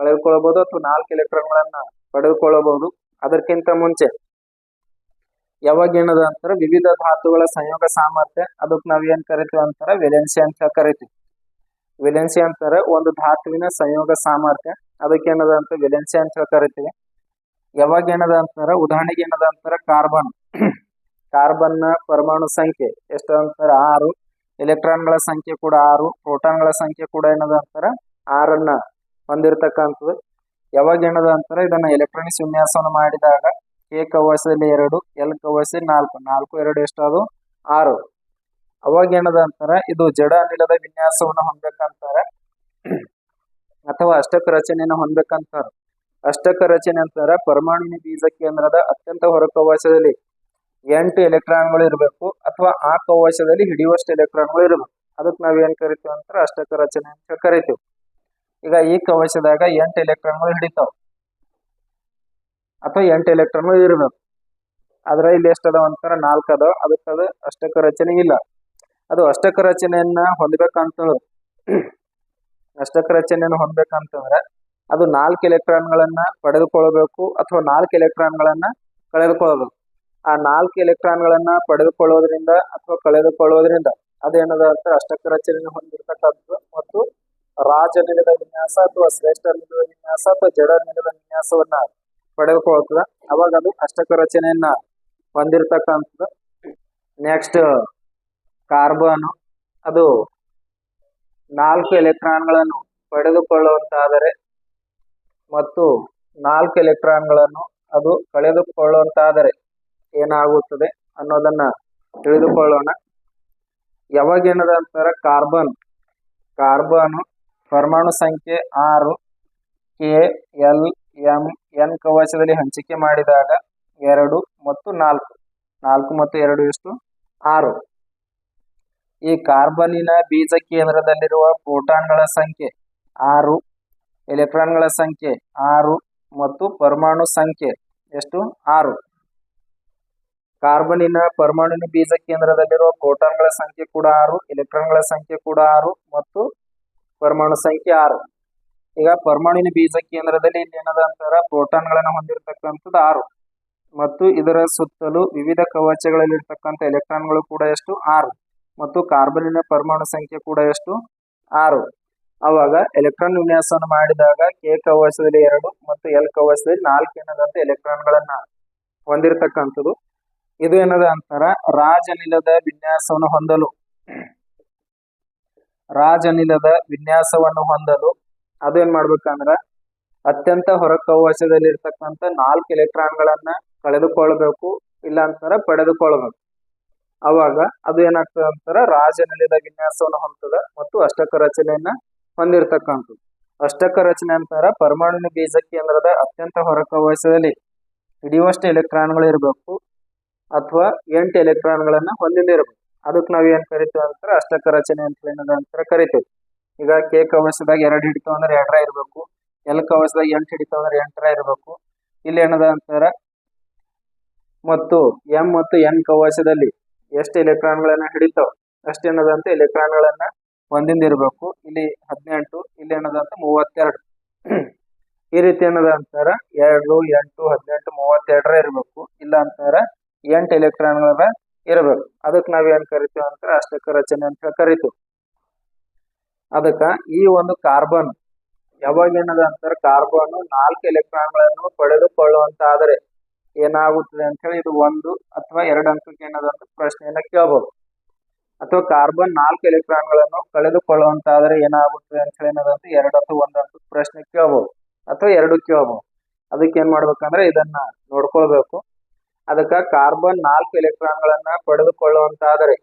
ಕಳೆದುಕೊಳ್ಳಬಹುದು ಅಥವಾ ನಾಲ್ಕು ಎಲೆಕ್ಟ್ರಾನ್ಗಳನ್ನ ಪಡೆದುಕೊಳ್ಳಬಹುದು ಅದಕ್ಕಿಂತ ಮುಂಚೆ ಯಾವಾಗ ಏನದ ಅಂತಾರ? ವಿವಿಧ ಧಾತುಗಳ ಸಂಯೋಗ ಸಾಮರ್ಥ್ಯ. ಅದಕ್ಕೆ ನಾವ್ ಏನ್ ಕರಿತೀವಿ ಅಂತಾರ? ವೆಲೆನ್ಸಿ ಅಂತ ಕರಿತೀವಿ. ವೆಲೆನ್ಸಿ ಅಂತಾರ ಒಂದು ಧಾತುವಿನ ಸಂಯೋಗ ಸಾಮರ್ಥ್ಯ. ಅದಕ್ಕೆ ಏನದ ಅಂತ? ವೆಲೆನ್ಸಿ ಅಂತ ಕರಿತೀವಿ. ಯಾವಾಗ ಏನದ ಅಂತಾರ? ಉದಾಹರಣೆಗೆ ಏನದ ಅಂತಾರ? ಕಾರ್ಬನ್ ಕಾರ್ಬನ್ *clears throat* ನ ಪರಮಾಣು ಸಂಖ್ಯೆ ಎಷ್ಟು ಅಂತಾರ? ಆರು. ಎಲೆಕ್ಟ್ರಾನ್ಗಳ ಸಂಖ್ಯೆ ಕೂಡ ಆರು. ಪ್ರೋಟಾನ್ಗಳ ಸಂಖ್ಯೆ ಕೂಡ ಏನದ ಅಂತಾರ? ಆರನ್ನ ಹೊಂದಿರತಕ್ಕಂಥದ್ದು. ಯಾವಾಗ ಏನದ ಅಂತಾರ? ಇದನ್ನ ಎಲೆಕ್ಟ್ರಾನಿಕ್ಸ್ ವಿನ್ಯಾಸವನ್ನು ಮಾಡಿದಾಗ ಕೆ ಕವಸಲ್ಲಿ ಎರಡು, ಎಲ್ ಕವಚದಲ್ಲಿ ನಾಲ್ಕು. ನಾಲ್ಕು, ಎರಡು ಎಷ್ಟದು ಆರು. ಅವಾಗ ಏನದ ಅಂತಾರ? ಇದು ಜಡ ಅನಿಲದ ವಿನ್ಯಾಸವನ್ನು ಹೊಂದಬೇಕಂತಾರ. *clears throat* ಅಥವಾ ಅಷ್ಟಕ ರಚನೆಯನ್ನು ಹೊಂದ್ಬೇಕಂತಾರ. ಅಷ್ಟಕ ರಚನೆ ಅಂತಂದ್ರೆ ಪರಮಾಣುವಿನ ಬೀಜ ಕೇಂದ್ರದ ಅತ್ಯಂತ ಹೊರ ಕವಚದಲ್ಲಿ ಎಂಟು ಎಲೆಕ್ಟ್ರಾನ್ಗಳು ಇರಬೇಕು ಅಥವಾ ಆ ಕವಚದಲ್ಲಿ ಹಿಡಿಯುವಷ್ಟು ಎಲೆಕ್ಟ್ರಾನ್ಗಳು ಇರಬೇಕು. ಅದಕ್ಕೆ ನಾವ್ ಏನ್ ಕರಿತೀವಿ ಅಂತ ಅಷ್ಟಕ ರಚನೆ ಅಂತ ಕರಿತೀವಿ. ಈಗ ಈ ಕವಚದಾಗ ಎಂಟು ಎಲೆಕ್ಟ್ರಾನ್ಗಳು ಹಿಡಿತಾವ. ಅಥವಾ ಎಂಟು ಎಲೆಕ್ಟ್ರಾನ್ಗಳು ಇರಬೇಕು. ಆದ್ರೆ ಇಲ್ಲಿ ಎಷ್ಟು ಅದಾವ ಅಂತಾರ ನಾಲ್ಕು ಅದಾವ. ಅದಕ್ಕೆ ಅದು ಅಷ್ಟಕ ರಚನೆ ಇಲ್ಲ. ಅದು ಅಷ್ಟಕ ರಚನೆಯನ್ನ ಹೊಂದ್ಬೇಕಂತ ಅಷ್ಟಕ ರಚನೆಯನ್ನು ಹೊಂದ್ಬೇಕಂತಂದ್ರೆ ಅದು ನಾಲ್ಕು ಎಲೆಕ್ಟ್ರಾನ್ಗಳನ್ನ ಪಡೆದುಕೊಳ್ಳಬೇಕು ಅಥವಾ ನಾಲ್ಕು ಎಲೆಕ್ಟ್ರಾನ್ಗಳನ್ನ ಕಳೆದುಕೊಳ್ಳಬೇಕು. ಆ ನಾಲ್ಕು ಎಲೆಕ್ಟ್ರಾನ್ಗಳನ್ನ ಪಡೆದುಕೊಳ್ಳೋದ್ರಿಂದ ಅಥವಾ ಕಳೆದುಕೊಳ್ಳೋದ್ರಿಂದ ಅದೇನದ ಅಂತ ಅಷ್ಟಕ ರಚನೆ ಹೊಂದಿರತಕ್ಕಂಥದ್ದು ಮತ್ತು ರಾಜನಿಲದ ವಿನ್ಯಾಸ ಅಥವಾ ಶ್ರೇಷ್ಠ ನಿಲದ ವಿನ್ಯಾಸ ಅಥವಾ ಜಡ ನಿಲದ ವಿನ್ಯಾಸವನ್ನ ಪಡೆದುಕೊಳ್ತದ ಅವಾಗ ಅದು ಅಷ್ಟಕ ರಚನೆಯನ್ನ ಹೊಂದಿರತಕ್ಕಂಥದ್ದು. ನೆಕ್ಸ್ಟ್ ಕಾರ್ಬನ್ ಅದು ನಾಲ್ಕು ಎಲೆಕ್ಟ್ರಾನ್ಗಳನ್ನು ಪಡೆದುಕೊಳ್ಳುವಂತಾದರೆ ಮತ್ತು ನಾಲ್ಕು ಎಲೆಕ್ಟ್ರಾನ್ಗಳನ್ನು ಅದು ಕಳೆದುಕೊಳ್ಳುವಂತಾದರೆ ಏನಾಗುತ್ತದೆ ಅನ್ನೋದನ್ನ ತಿಳಿದುಕೊಳ್ಳೋಣ. ಯಾವಾಗ ಏನದ ಅಂತಾರ? ಕಾರ್ಬನ್. ಕಾರ್ಬನ್ ಪರಮಾಣು ಸಂಖ್ಯೆ ಆರು, ಕೆ, ಎಲ್, ಎಂ, ಎನ್ ಕವಚದಲ್ಲಿ ಹಂಚಿಕೆ ಮಾಡಿದಾಗ ಎರಡು ಮತ್ತು ನಾಲ್ಕು. ನಾಲ್ಕು ಮತ್ತು ಎರಡು ಎಷ್ಟು? ಆರು. ಈ ಕಾರ್ಬನ್ನಿನ ಬೀಜ ಕೇಂದ್ರದಲ್ಲಿರುವ ಪ್ರೋಟಾನ್ಗಳ ಸಂಖ್ಯೆ ಆರು ಎಲೆಕ್ಟ್ರಾನ್ಗಳ ಸಂಖ್ಯೆ ಆರು ಮತ್ತು ಪರಮಾಣು ಸಂಖ್ಯೆ ಎಷ್ಟು? ಆರು. ಕಾರ್ಬನಿನ ಪರಮಾಣುವಿನ ಬೀಜ ಕೇಂದ್ರದಲ್ಲಿರುವ ಪ್ರೋಟಾನ್ಗಳ ಸಂಖ್ಯೆ ಕೂಡ ಆರು, ಎಲೆಕ್ಟ್ರಾನ್ಗಳ ಸಂಖ್ಯೆ ಕೂಡ ಆರು ಮತ್ತು ಪರಮಾಣು ಸಂಖ್ಯೆ ಆರು. ಈಗ ಪರಮಾಣುವಿನ ಬೀಜ ಕೇಂದ್ರದಲ್ಲಿ ಇಲ್ಲಿ ಏನದ ಅಂತಾರ? ಪ್ರೋಟಾನ್ಗಳನ್ನು ಹೊಂದಿರತಕ್ಕಂಥದ್ದು ಆರು. ಮತ್ತು ಇದರ ಸುತ್ತಲೂ ವಿವಿಧ ಕವಚಗಳಲ್ಲಿರ್ತಕ್ಕಂಥ ಎಲೆಕ್ಟ್ರಾನ್ಗಳು ಕೂಡ ಎಷ್ಟು? ಆರು. ಮತ್ತು ಕಾರ್ಬನಿನ ಪರಮಾಣು ಸಂಖ್ಯೆ ಕೂಡ ಎಷ್ಟು? ಆರು. ಅವಾಗ ಎಲೆಕ್ಟ್ರಾನ್ ವಿನ್ಯಾಸವನ್ನು ಮಾಡಿದಾಗ ಕೆ ಕವಚದಲ್ಲಿ ಎರಡು ಮತ್ತು ಎಲ್ ಕವಚದಲ್ಲಿ ನಾಲ್ಕು ಏನದಂತ ಎಲೆಕ್ಟ್ರಾನ್ಗಳನ್ನ ಹೊಂದಿರತಕ್ಕಂಥದ್ದು. ಇದು ಏನದ ಅಂತಾರ ರಾಜನಿಲದ ವಿನ್ಯಾಸವನ್ನು ಹೊಂದಲು. ರಾಜನಿಲದ ವಿನ್ಯಾಸವನ್ನು ಹೊಂದಲು ಅದು ಏನ್ ಮಾಡ್ಬೇಕಂದ್ರ ಅತ್ಯಂತ ಹೊರ ಕವಚದಲ್ಲಿ ಇರ್ತಕ್ಕಂಥ ನಾಲ್ಕು ಎಲೆಕ್ಟ್ರಾನ್ಗಳನ್ನ ಕಳೆದುಕೊಳ್ಬೇಕು ಇಲ್ಲ ಅಂತಾರ ಪಡೆದುಕೊಳ್ಬೇಕು. ಅವಾಗ ಅದು ಏನಾಗ್ತದೆ ಅಂತಾರ ರಾಜನಿಲದ ವಿನ್ಯಾಸವನ್ನು ಹೊಂದದ ಮತ್ತು ಅಷ್ಟಕ ರಚನೆಯನ್ನ ಹೊಂದಿರತಕ್ಕಂಥದ್ದು. ಅಷ್ಟಕ ರಚನೆ ಅಂತಾರ ಪರಮಾಣು ಬೀಜ ಕೇಂದ್ರದ ಅತ್ಯಂತ ಹೊರ ಕವಚದಲ್ಲಿ ಹಿಡಿಯುವಷ್ಟು ಎಲೆಕ್ಟ್ರಾನ್ಗಳು ಇರಬೇಕು ಅಥವಾ ಎಂಟು ಎಲೆಕ್ಟ್ರಾನ್ಗಳನ್ನ ಹೊಂದಿದ್ದಿರಬೇಕು. ಅದಕ್ಕೆ ನಾವ್ ಏನ್ ಕರಿತೀವಿ ಅಂತಾರೆ ಅಷ್ಟಕ ರಚನೆ ಅಂತ ಏನದ ಅಂತ ಕರಿತೀವಿ. ಈಗ ಕೆ ಕವಚದಾಗ ಎರಡು ಹಿಡಿತಾವ ಅಂದ್ರೆ ಎರಡರ ಇರಬೇಕು. ಎಲ್ ಕವಚದಾಗ ಎಂಟು ಹಿಡಿತಾವ ಅಂದ್ರೆ ಎಂಟರ ಇರಬೇಕು. ಇಲ್ಲಿ ಏನದ ಅಂತಾರ? ಮತ್ತು ಎಂ ಮತ್ತು ಎನ್ ಕವಚದಲ್ಲಿ ಎಷ್ಟು ಎಲೆಕ್ಟ್ರಾನ್ಗಳನ್ನ ಹಿಡಿತಾವ? ಅಷ್ಟು ಏನದಂತ ಎಲೆಕ್ಟ್ರಾನ್ಗಳನ್ನ ಇರಬೇಕು. ಇಲ್ಲಿ ಹದಿನೆಂಟು, ಇಲ್ಲಿ ಏನದಂತ ಮೂವತ್ತೆರಡು. ಈ ರೀತಿ ಏನದ ಅಂತಾರ ಎರಡು, ಎಂಟು, ಹದಿನೆಂಟು, ಮೂವತ್ತೆರಡರ ಇರಬೇಕು. ಇಲ್ಲ ಅಂತಾರ ಎಂಟು ಎಲೆಕ್ಟ್ರಾನ್ಗಳ ಇರಬೇಕು. ಅದಕ್ಕೆ ನಾವ್ ಏನ್ ಕರಿತೀವಿ ಅಂತ ಅಷ್ಟಕ ರಚನೆ ಅಂತ ಹೇಳಿ ಕರಿತೀವಿ. ಅದಕ್ಕ ಈ ಒಂದು ಕಾರ್ಬನ್, ಯಾವಾಗ ಏನದ ಅಂತಾರ ಕಾರ್ಬನ್ ನಾಲ್ಕು ಎಲೆಕ್ಟ್ರಾನ್ಗಳನ್ನು ಪಡೆದುಕೊಳ್ಳುವಂತಾದರೆ ಏನಾಗುತ್ತದೆ ಅಂತ ಹೇಳಿ ಇದು ಒಂದು ಅಥವಾ ಎರಡು ಅಂಕಕ್ಕೆ ಏನದ ಅಂತ ಪ್ರಶ್ನೆಯನ್ನ ಕೇಳಬಹುದು ಅಥವಾ ಕಾರ್ಬನ್ ನಾಲ್ಕು ಎಲೆಕ್ಟ್ರಾನ್ ಎಲೆಕ್ಟ್ರಾನ್ಗಳನ್ನು ಕಳೆದುಕೊಳ್ಳುವಂತಾದರೆ ಏನಾಗುತ್ತೆ ಅಂತ ಹೇಳಿ ಎರಡು ಅಥವಾ ಒಂದಂತ ಪ್ರಶ್ನೆ ಕೇಳ್ಬೋದು ಅಥವಾ ಎರಡು ಕೇಳ್ಬೋದು ಅದಕ್ಕೆ ಏನ್ ಮಾಡ್ಬೇಕಂದ್ರೆ ಇದನ್ನ ನೋಡ್ಕೊಳ್ಬೇಕು. ಅದಕ್ಕ ಕಾರ್ಬನ್ ನಾಲ್ಕು ಎಲೆಕ್ಟ್ರಾನ್ ಎಲೆಕ್ಟ್ರಾನ್ಗಳನ್ನ ಪಡೆದುಕೊಳ್ಳುವಂತಾದರೆ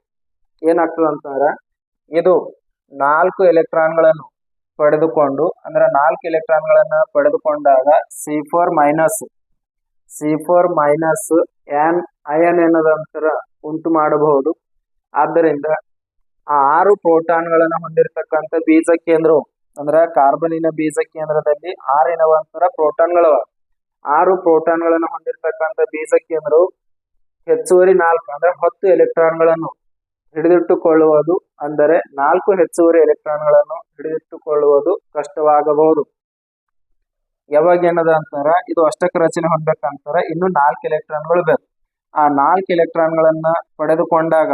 ಏನಾಗ್ತದೆ ಅಂತಂದ್ರೆ ಇದು ನಾಲ್ಕು ಎಲೆಕ್ಟ್ರಾನ್ಗಳನ್ನು ಪಡೆದುಕೊಂಡು, ಅಂದ್ರೆ ನಾಲ್ಕು ಎಲೆಕ್ಟ್ರಾನ್ ಗಳನ್ನ ಪಡೆದುಕೊಂಡಾಗ C four minus C four minus an ion ಏನದಂತರ ಉಂಟು ಮಾಡಬಹುದು. ಆದ್ದರಿಂದ ಆ ಆರು ಪ್ರೋಟಾನ್ಗಳನ್ನು ಹೊಂದಿರತಕ್ಕಂಥ ಬೀಜ ಕೇಂದ್ರವು ಅಂದ್ರ ಕಾರ್ಬನಿನ ಬೀಜ ಕೇಂದ್ರದಲ್ಲಿ ಆರು ಏನವಂತರ ಪ್ರೋಟಾನ್ಗಳವ ಆರು ಪ್ರೋಟಾನ್ಗಳನ್ನು ಹೊಂದಿರತಕ್ಕಂಥ ಬೀಜ ಕೇಂದ್ರವು ಹೆಚ್ಚುವರಿ ನಾಲ್ಕು, ಅಂದ್ರೆ ಹತ್ತು ಎಲೆಕ್ಟ್ರಾನ್ಗಳನ್ನು ಹಿಡಿದಿಟ್ಟುಕೊಳ್ಳುವುದು, ಅಂದರೆ ನಾಲ್ಕು ಹೆಚ್ಚುವರಿ ಎಲೆಕ್ಟ್ರಾನ್ಗಳನ್ನು ಹಿಡಿದಿಟ್ಟುಕೊಳ್ಳುವುದು ಕಷ್ಟವಾಗಬಹುದು. ಯಾವಾಗ ಏನದ ಅಂತಾರ, ಇದು ಅಷ್ಟಕ ರಚನೆ ಹೊಂದಬೇಕಂತಾರ, ಇನ್ನು ನಾಲ್ಕು ಎಲೆಕ್ಟ್ರಾನ್ಗಳು ಬೇಕು. ಆ ನಾಲ್ಕು ಎಲೆಕ್ಟ್ರಾನ್ಗಳನ್ನ ಪಡೆದುಕೊಂಡಾಗ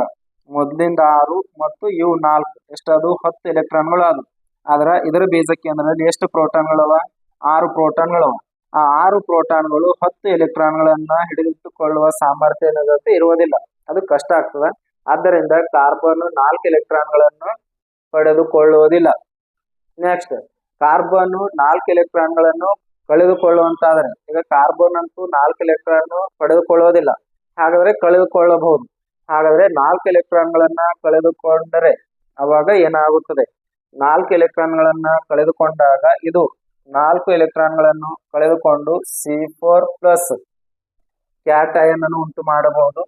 ಮೊದಲಿಂದ ಆರು ಮತ್ತು ಇವು ನಾಲ್ಕು. ಎಷ್ಟದು ಹತ್ತು ಎಲೆಕ್ಟ್ರಾನ್ಗಳು ಅದು. ಆದ್ರೆ ಇದರ ಬೀಜ ಕೇಂದ್ರದಲ್ಲಿ ಎಷ್ಟು ಪ್ರೋಟಾನ್ಗಳವ ಆರು ಪ್ರೋಟಾನ್ಗಳವ ಆ ಆರು ಪ್ರೋಟಾನ್ಗಳು ಹತ್ತು ಎಲೆಕ್ಟ್ರಾನ್ಗಳನ್ನ ಹಿಡಿದಿಟ್ಟುಕೊಳ್ಳುವ ಸಾಮರ್ಥ್ಯ ಅನ್ನೋದಂತ ಇರುವುದಿಲ್ಲ. ಅದು ಕಷ್ಟ ಆಗ್ತದ. ಆದ್ದರಿಂದ ಕಾರ್ಬನ್ ನಾಲ್ಕು ಎಲೆಕ್ಟ್ರಾನ್ಗಳನ್ನು ಪಡೆದುಕೊಳ್ಳುವುದಿಲ್ಲ. ನೆಕ್ಸ್ಟ್ ಕಾರ್ಬನ್ ನಾಲ್ಕು ಎಲೆಕ್ಟ್ರಾನ್ಗಳನ್ನು ಕಳೆದುಕೊಳ್ಳುವಂತಾದರೆ, ಈಗ ಕಾರ್ಬನ್ ಅಂತೂ ನಾಲ್ಕು ಎಲೆಕ್ಟ್ರಾನ್ ಪಡೆದುಕೊಳ್ಳುವುದಿಲ್ಲ. ಹಾಗಾದ್ರೆ ಕಳೆದುಕೊಳ್ಳಬಹುದು. ಹಾಗಾದ್ರೆ ನಾಲ್ಕು ಎಲೆಕ್ಟ್ರಾನ್ಗಳನ್ನ ಕಳೆದುಕೊಂಡರೆ ಅವಾಗ ಏನಾಗುತ್ತದೆ? ನಾಲ್ಕು ಎಲೆಕ್ಟ್ರಾನ್ಗಳನ್ನ ಕಳೆದುಕೊಂಡಾಗ ಇದು ನಾಲ್ಕು ಎಲೆಕ್ಟ್ರಾನ್ಗಳನ್ನು ಕಳೆದುಕೊಂಡು ಸಿ ಫೋರ್ ಪ್ಲಸ್ ಕ್ಯಾಟಯನ್ ಅನ್ನು ಉಂಟು ಮಾಡಬಹುದು.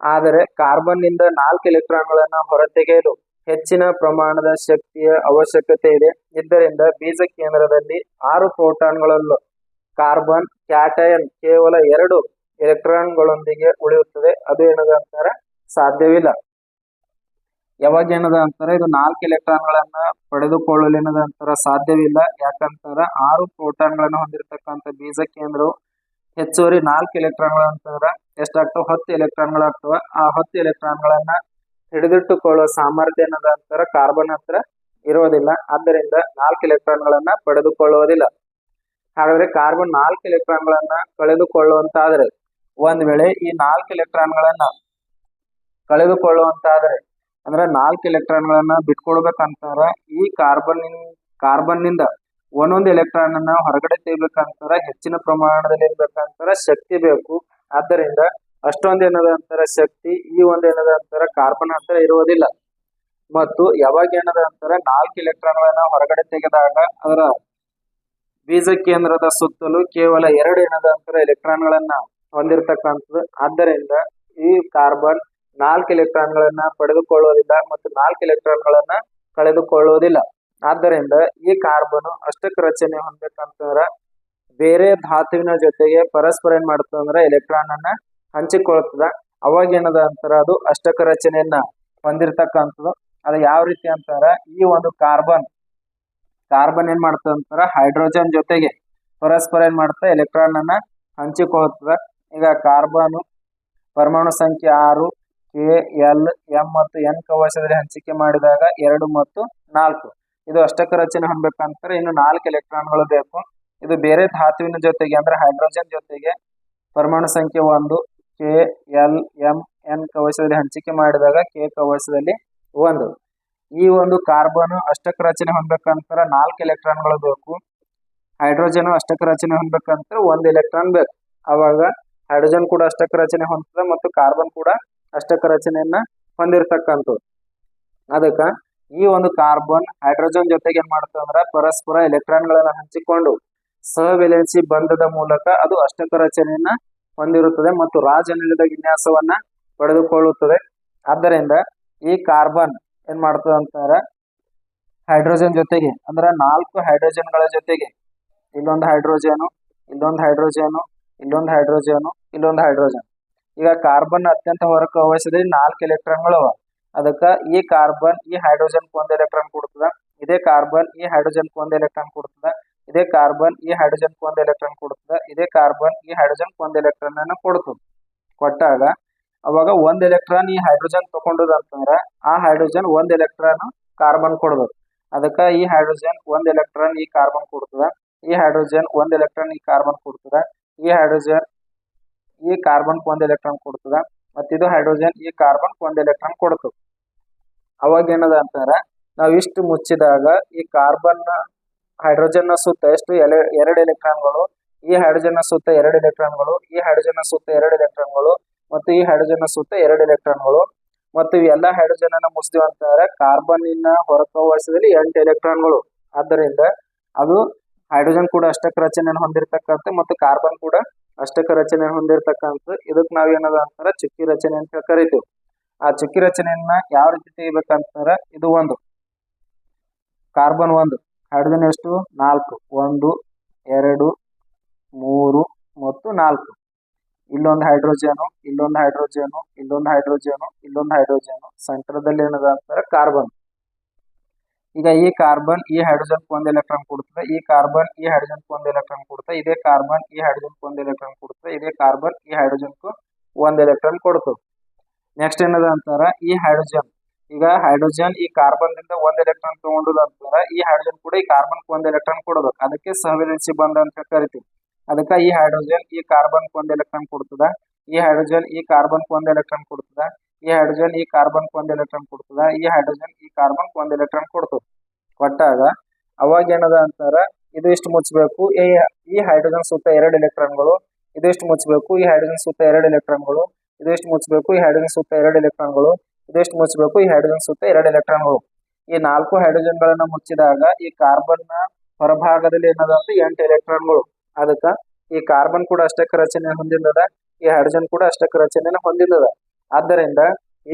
ಆದರೆ ಕಾರ್ಬನ್ನಿಂದ ನಾಲ್ಕು ಎಲೆಕ್ಟ್ರಾನ್ಗಳನ್ನು ಹೊರತೆಗೆಯಲು ಹೆಚ್ಚಿನ ಪ್ರಮಾಣದ ಶಕ್ತಿಯ ಅವಶ್ಯಕತೆ ಇದೆ. ಇದರಿಂದ ಬೀಜ ಕೇಂದ್ರದಲ್ಲಿ ಆರು ಪ್ರೋಟಾನ್ಗಳಲ್ಲೂ ಕಾರ್ಬನ್, ಕ್ಯಾಟಯನ್ ಕೇವಲ ಎರಡು ಎಲೆಕ್ಟ್ರಾನ್ಗಳೊಂದಿಗೆ ಉಳಿಯುತ್ತದೆ. ಅದು ಏನದ ಅಂತಾರೆ? ಸಾಧ್ಯವಿಲ್ಲ. ಯಾವಾಗ ಏನದ ಅಂತಾರೆ? ಇದು ನಾಲ್ಕು ಎಲೆಕ್ಟ್ರಾನ್ಗಳನ್ನ ಪಡೆದುಕೊಳ್ಳಲು ಏನದ ಅಂತಾರ? ಸಾಧ್ಯವಿಲ್ಲ. ಯಾಕಂತಾರ? ಆರು ಪ್ರೋಟಾನ್ಗಳನ್ನು ಹೊಂದಿರತಕ್ಕಂಥ ಬೀಜ ಕೇಂದ್ರವು ಹೆಚ್ಚುವರಿ ನಾಲ್ಕು ಎಲೆಕ್ಟ್ರಾನ್ಗಳು ಅಂತಂದ್ರ ಎಷ್ಟಾಗ್ತವೆ? ಹತ್ತು ಎಲೆಕ್ಟ್ರಾನ್ಗಳಾಗ್ತವ. ಆ ಹತ್ತು ಎಲೆಕ್ಟ್ರಾನ್ಗಳನ್ನ ಹಿಡಿದಿಟ್ಟುಕೊಳ್ಳುವ ಸಾಮರ್ಥ್ಯ ಏನದ ಅಂತಾರ? ಕಾರ್ಬನ್ ಹತ್ರ ಇರೋದಿಲ್ಲ. ಆದ್ದರಿಂದ ನಾಲ್ಕು ಎಲೆಕ್ಟ್ರಾನ್ಗಳನ್ನ ಪಡೆದುಕೊಳ್ಳುವುದಿಲ್ಲ. ಹಾಗಾದ್ರೆ ಕಾರ್ಬನ್ ನಾಲ್ಕು ಎಲೆಕ್ಟ್ರಾನ್ಗಳನ್ನ ಕಳೆದುಕೊಳ್ಳುವಂತಾದ್ರೆ ಒಂದ್ ವೇಳೆ ಈ ನಾಲ್ಕು ಎಲೆಕ್ಟ್ರಾನ್ಗಳನ್ನ ಕಳೆದುಕೊಳ್ಳುವಂತಾದ್ರೆ, ಅಂದ್ರೆ ನಾಲ್ಕು ಎಲೆಕ್ಟ್ರಾನ್ಗಳನ್ನ ಬಿಟ್ಕೊಡ್ಬೇಕಂತಾರ, ಈ ಕಾರ್ಬನ್ ಕಾರ್ಬನ್ನಿಂದ ಒಂದೊಂದು ಎಲೆಕ್ಟ್ರಾನ್ ಅನ್ನ ಹೊರಗಡೆ ತೆಗಿಬೇಕಂತಾರ, ಹೆಚ್ಚಿನ ಪ್ರಮಾಣದಲ್ಲಿ ಇರ್ಬೇಕಂತಾರ ಶಕ್ತಿ ಬೇಕು. ಆದ್ದರಿಂದ ಅಷ್ಟೊಂದು ಏನದ ಅಂತಾರ ಶಕ್ತಿ, ಈ ಒಂದು ಏನದ ಅಂತಾರ ಕಾರ್ಬನ್ ಹತ್ರ ಇರುವುದಿಲ್ಲ. ಮತ್ತು ಯಾವಾಗ ಏನದ ಅಂತಾರ ನಾಲ್ಕು ಎಲೆಕ್ಟ್ರಾನ್ಗಳನ್ನ ಹೊರಗಡೆ ತೆಗೆದಾಗ, ಅದರ ಬೀಜ ಕೇಂದ್ರದ ಸುತ್ತಲೂ ಕೇವಲ ಎರಡು ಏನದ ಅಂತಾರ ಎಲೆಕ್ಟ್ರಾನ್ಗಳನ್ನ ಹೊಂದಿರತಕ್ಕಂಥದ್ದು. ಆದ್ದರಿಂದ ಈ ಕಾರ್ಬನ್ ನಾಲ್ಕು ಎಲೆಕ್ಟ್ರಾನ್ಗಳನ್ನ ಪಡೆದುಕೊಳ್ಳುವುದಿಲ್ಲ ಮತ್ತು ನಾಲ್ಕು ಎಲೆಕ್ಟ್ರಾನ್ಗಳನ್ನ ಕಳೆದುಕೊಳ್ಳುವುದಿಲ್ಲ ಆದ್ದರಿಂದ ಈ ಕಾರ್ಬನ್ ಅಷ್ಟಕ ರಚನೆ ಹೊಂದಬೇಕಂತಂದ್ರ ಬೇರೆ ಧಾತುವಿನ ಜೊತೆಗೆ ಪರಸ್ಪರ ಏನ್ ಮಾಡ್ತದ ಅಂದ್ರ ಎಲೆಕ್ಟ್ರಾನ್ ಅನ್ನ ಹಂಚಿಕೊಳ್ತದ ಅವಾಗ ಏನದ ಅಂತಾರ ಅದು ಅಷ್ಟಕ ರಚನೆಯನ್ನ ಹೊಂದಿರತಕ್ಕಂಥದ್ದು. ಅದು ಯಾವ ರೀತಿ ಅಂತಾರ ಈ ಒಂದು ಕಾರ್ಬನ್ ಕಾರ್ಬನ್ ಏನ್ ಮಾಡ್ತದ ಅಂತಾರ ಹೈಡ್ರೋಜನ್ ಜೊತೆಗೆ ಪರಸ್ಪರ ಏನ್ ಮಾಡ್ತದ ಎಲೆಕ್ಟ್ರಾನ್ ಅನ್ನ ಹಂಚಿಕೊಳ್ತದ ಈಗ ಕಾರ್ಬನ್ ಪರಮಾಣು ಸಂಖ್ಯೆ ಆರು, ಕೆ, ಎಲ್, ಎಂ ಮತ್ತು ಎನ್ ಕವಚದಲ್ಲಿ ಹಂಚಿಕೆ ಮಾಡಿದಾಗ ಎರಡು ಮತ್ತು ನಾಲ್ಕು. ಇದು ಅಷ್ಟಕ ರಚನೆ ಹೊಂದಬೇಕಂತಾರೆ ಇನ್ನು ನಾಲ್ಕು ಎಲೆಕ್ಟ್ರಾನ್ಗಳು ಬೇಕು. ಇದು ಬೇರೆ ಧಾತುವಿನ ಜೊತೆಗೆ ಅಂದ್ರೆ ಹೈಡ್ರೋಜನ್ ಜೊತೆಗೆ ಪರಮಾಣು ಸಂಖ್ಯೆ ಒಂದು, ಕೆ, ಎಲ್, ಎಂ, ಎನ್ ಕವಚದಲ್ಲಿ ಹಂಚಿಕೆ ಮಾಡಿದಾಗ ಕೆ ಕವಚದಲ್ಲಿ ಒಂದು. ಈ ಒಂದು ಕಾರ್ಬನ್ ಅಷ್ಟಕ ರಚನೆ ಹೊಂದಬೇಕಂತರ ನಾಲ್ಕು ಎಲೆಕ್ಟ್ರಾನ್ಗಳು ಬೇಕು. ಹೈಡ್ರೋಜನ್ ಅಷ್ಟಕ ರಚನೆ ಹೊಂದಬೇಕಂದ್ರೆ ಒಂದು ಎಲೆಕ್ಟ್ರಾನ್ ಬೇಕು. ಅವಾಗ ಹೈಡ್ರೋಜನ್ ಕೂಡ ಅಷ್ಟಕ ರಚನೆ ಹೊಂದ್ತದೆ ಮತ್ತು ಕಾರ್ಬನ್ ಕೂಡ ಅಷ್ಟಕ ರಚನೆಯನ್ನ ಹೊಂದಿರತಕ್ಕಂಥದ್ದು. ಅದಕ್ಕ ಈ ಒಂದು ಕಾರ್ಬನ್ ಹೈಡ್ರೋಜನ್ ಜೊತೆಗೆ ಏನ್ ಅಂದ್ರೆ ಪರಸ್ಪರ ಎಲೆಕ್ಟ್ರಾನ್ಗಳನ್ನ ಹಂಚಿಕೊಂಡು ಸಹವೆಲೆನ್ಸಿ ಬಂಧದ ಮೂಲಕ ಅದು ಅಷ್ಟಕ ರಚನೆಯನ್ನ ಹೊಂದಿರುತ್ತದೆ ಮತ್ತು ರಾಜನಿಲದ ವಿನ್ಯಾಸವನ್ನ ಪಡೆದುಕೊಳ್ಳುತ್ತದೆ. ಆದ್ದರಿಂದ ಈ ಕಾರ್ಬನ್ ಏನ್ ಮಾಡ್ತದೆ ಅಂತಂದ್ರೆ ಹೈಡ್ರೋಜನ್ ಜೊತೆಗೆ ಅಂದ್ರೆ ನಾಲ್ಕು ಹೈಡ್ರೋಜನ್ಗಳ ಜೊತೆಗೆ ಇಲ್ಲೊಂದು ಹೈಡ್ರೋಜನು ಇಲ್ಲೊಂದು ಹೈಡ್ರೋಜನು ಇಲ್ಲೊಂದು ಹೈಡ್ರೋಜನ್ ಇಲ್ಲೊಂದು ಹೈಡ್ರೋಜನ್ ಈಗ ಕಾರ್ಬನ್ ಅತ್ಯಂತ ಹೊರಕ ವಹಿಸಿದ್ರೆ ನಾಲ್ಕು ಅವ ಅದಕ್ಕ ಈ ಕಾರ್ಬನ್ ಈ ಹೈಡ್ರೋಜನ್ ಒಂದ್ ಎಲೆಕ್ಟ್ರಾನ್ ಕೊಡ್ತದ. ಇದೇ ಕಾರ್ಬನ್ ಈ ಹೈಡ್ರೋಜನ್ ಒಂದ್ ಎಲೆಕ್ಟ್ರಾನ್ ಕೊಡ್ತದ. ಇದೇ ಕಾರ್ಬನ್ ಈ ಹೈಡ್ರೋಜನ್ ಒಂದ್ ಎಲೆಕ್ಟ್ರಾನ್ ಕೊಡ್ತದ. ಇದೇ ಕಾರ್ಬನ್ ಈ ಹೈಡ್ರೋಜನ್ ಒಂದ್ ಎಲೆಕ್ಟ್ರಾನ್ ಅನ್ನು ಕೊಡ್ತದ. ಕೊಟ್ಟಾಗ ಅವಾಗ ಒಂದ್ ಎಲೆಕ್ಟ್ರಾನ್ ಈ ಹೈಡ್ರೋಜನ್ ತಗೊಂಡದ ಅಂತಂದ್ರ ಆ ಹೈಡ್ರೋಜನ್ ಒಂದ್ ಎಲೆಕ್ಟ್ರಾನ್ ಕಾರ್ಬನ್ ಕೊಡ್ಬೇಕು ಅದಕ್ಕ ಈ ಹೈಡ್ರೋಜನ್ ಒಂದ್ ಎಲೆಕ್ಟ್ರಾನ್ ಈ ಕಾರ್ಬನ್ ಕೊಡ್ತದ. ಈ ಹೈಡ್ರೋಜನ್ ಒಂದ್ ಎಲೆಕ್ಟ್ರಾನ್ ಈ ಕಾರ್ಬನ್ ಕೊಡ್ತದ. ಈ ಹೈಡ್ರೋಜನ್ ಈ ಕಾರ್ಬನ್ ಒಂದು ಎಲೆಕ್ಟ್ರಾನ್ ಕೊಡ್ತದ, ಮತ್ತ ಇದು ಹೈಡ್ರೋಜನ್ ಈ ಕಾರ್ಬನ್ ಒಂದು ಎಲೆಕ್ಟ್ರಾನ್ ಕೊಡ್ತದ. ಅವಾಗ ಏನದ ಅಂತಂದ್ರೆ, ನಾವ್ ಇಷ್ಟು ಮುಚ್ಚಿದಾಗ ಈ ಕಾರ್ಬನ್ ಹೈಡ್ರೋಜನ್ನ ಸುತ್ತ ಎಷ್ಟು ಎಲೆ, ಎರಡು ಎಲೆಕ್ಟ್ರಾನ್ಗಳು, ಈ ಹೈಡ್ರೋಜನ್ನ ಸುತ್ತ ಎರಡು ಎಲೆಕ್ಟ್ರಾನ್ಗಳು, ಈ ಹೈಡ್ರೋಜನ್ನ ಸುತ್ತ ಎರಡು ಎಲೆಕ್ಟ್ರಾನ್ಗಳು, ಮತ್ತು ಈ ಹೈಡ್ರೋಜನ್ನ ಸುತ್ತ ಎರಡು ಎಲೆಕ್ಟ್ರಾನ್ಗಳು, ಮತ್ತು ಇವೆಲ್ಲ ಹೈಡ್ರೋಜನ್ ಅನ್ನ ಮುಚ್ಚಿದ್ವಿ ಅಂತಂದ್ರೆ ಕಾರ್ಬನ್ ಇನ್ನ ಹೊರಕವಶದಲ್ಲಿ ಎಂಟು ಎಲೆಕ್ಟ್ರಾನ್ಗಳು. ಆದ್ದರಿಂದ ಅದು ಹೈಡ್ರೋಜನ್ ಕೂಡ ಅಷ್ಟಕ ರಚನೆಯನ್ನು ಹೊಂದಿರತಕ್ಕಂಥ ಮತ್ತು ಕಾರ್ಬನ್ ಕೂಡ ಅಷ್ಟಕ ರಚನೆ ಹೊಂದಿರತಕ್ಕಂಥ ಇದಕ್ಕೆ ನಾವ್ ಏನದ ಅಂತಾರ? ಚುಕ್ಕಿ ರಚನೆ ಅಂತ ಕರಿತೀವಿ. ಆ ಚುಕ್ಕಿ ರಚನೆಯನ್ನ ಯಾವ ರೀತಿ ತೆಗಿಬೇಕಂತಾರ ಇದು ಒಂದು, ಕಾರ್ಬನ್ ಒಂದು, ಹೈಡ್ರೋಜನ್ ಎಷ್ಟು? ನಾಲ್ಕು, ಒಂದು, ಎರಡು, ಮೂರು ಮತ್ತು ನಾಲ್ಕು. ಇಲ್ಲೊಂದು ಹೈಡ್ರೋಜನು ಇಲ್ಲೊಂದು ಹೈಡ್ರೋಜನು ಇಲ್ಲೊಂದು ಹೈಡ್ರೋಜನು ಇಲ್ಲೊಂದು ಹೈಡ್ರೋಜನು. ಸೆಂಟರ್ದಲ್ಲಿ ಏನದ ಅಂತಾರೆ? ಕಾರ್ಬನ್. ಈಗ ಈ ಕಾರ್ಬನ್ ಈ ಹೈಡ್ರೋಜನ್ ಒಂದು ಎಲೆಕ್ಟ್ರಾನ್ ಕೊಡ್ತದೆ ಈ ಕಾರ್ಬನ್ ಈ ಹೈಡ್ರೋಜನ್ ಒಂದು ಎಲೆಕ್ಟ್ರಾನ್ ಕೊಡ್ತದೆ ಇದೇ ಕಾರ್ಬನ್ ಈ ಹೈಡ್ರೋಜನ್ ಒಂದು ಎಲೆಕ್ಟ್ರಾನ್ ಕೊಡ್ತದೆ ಇದೇ ಕಾರ್ಬನ್ ಈ ಹೈಡ್ರೋಜನ್ ಒಂದು ಎಲೆಕ್ಟ್ರಾನ್ ಕೊಡ್ತದೆ ನೆಕ್ಸ್ಟ್ ಏನದ ಅಂತಾರ? ಈ ಹೈಡ್ರೋಜನ್ ಈಗ ಹೈಡ್ರೋಜನ್ ಈ ಕಾರ್ಬನ್ ದಿಂದ ಒಂದ್ ಎಲೆಕ್ಟ್ರಾನ್ ತಗೊಂಡದ ಅಂತಾರ. ಈ ಹೈಡ್ರೋಜನ್ ಕೂಡ ಈ ಕಾರ್ಬನ್ ಒಂದ್ ಎಲೆಕ್ಟ್ರಾನ್ ಕೊಡಬೇಕು ಅದಕ್ಕೆ ಸಹವಿಲನ್ಸಿ ಬಂಧ ಅಂತ ಕರಿತೀವಿ. ಅದಕ್ಕೆ ಈ ಹೈಡ್ರೋಜನ್ ಈ ಕಾರ್ಬನ್ ಒಂದ್ ಎಲೆಕ್ಟ್ರಾನ್ ಕೊಡ್ತದ. ಈ ಹೈಡ್ರೋಜನ್ ಈ ಕಾರ್ಬನ್ ಒಂದ್ ಎಲೆಕ್ಟ್ರಾನ್ ಕೊಡ್ತದ. ಈ ಹೈಡ್ರೋಜನ್ ಈ ಕಾರ್ಬನ್ ಒಂದ್ ಎಲೆಕ್ಟ್ರಾನ್ ಕೊಡ್ತದ. ಈ ಹೈಡ್ರೋಜನ್ ಈ ಕಾರ್ಬನ್ ಒಂದ್ ಎಲೆಕ್ಟ್ರಾನ್ ಕೊಡ್ತದ. ಕೊಟ್ಟಾಗ ಅವಾಗ ಏನದ ಅಂತಾರ, ಇದು ಇಷ್ಟು ಮುಚ್ಚಬೇಕು ಈ ಹೈಡ್ರೋಜನ್ ಸುತ್ತ ಎರಡು ಎಲೆಕ್ಟ್ರಾನ್ಗಳು ಇಷ್ಟು ಮುಚ್ಚಬೇಕು ಈ ಹೈಡ್ರೋಜನ್ ಸುತ್ತ ಎರಡು ಎಲೆಕ್ಟ್ರಾನ್ಗಳು ಇಷ್ಟು ಮುಚ್ಚಬೇಕು ಈ ಹೈಡ್ರೋಜನ್ ಸುತ್ತ ಎರಡು ಎಲೆಕ್ಟ್ರಾನ್ಗಳು ಇದಿಷ್ಟು ಮುಚ್ಚಬೇಕು ಈ ಹೈಡ್ರೋಜನ್ ಸುತ್ತ ಎರಡು ಎಲೆಕ್ಟ್ರಾನ್ಗಳು ಈ ನಾಲ್ಕು ಹೈಡ್ರೋಜನ್ ಗಳನ್ನ ಮುಚ್ಚಿದಾಗ ಈ ಕಾರ್ಬನ್ನ ಹೊರಭಾಗದಲ್ಲಿ ಏನದ ಅಂದ್ರೆ ಎಂಟು ಎಲೆಕ್ಟ್ರಾನ್ಗಳು ಅದಕ್ಕ ಈ ಕಾರ್ಬನ್ ಕೂಡ ಅಷ್ಟಕ್ಕೆ ರಚನೆ ಹೊಂದಿಲ್ಲದ, ಈ ಹೈಡ್ರೋಜನ್ ಕೂಡ ಅಷ್ಟಕ್ಕೆ ರಚನೆಯನ್ನು ಹೊಂದಿಲ್ಲದ. ಆದ್ದರಿಂದ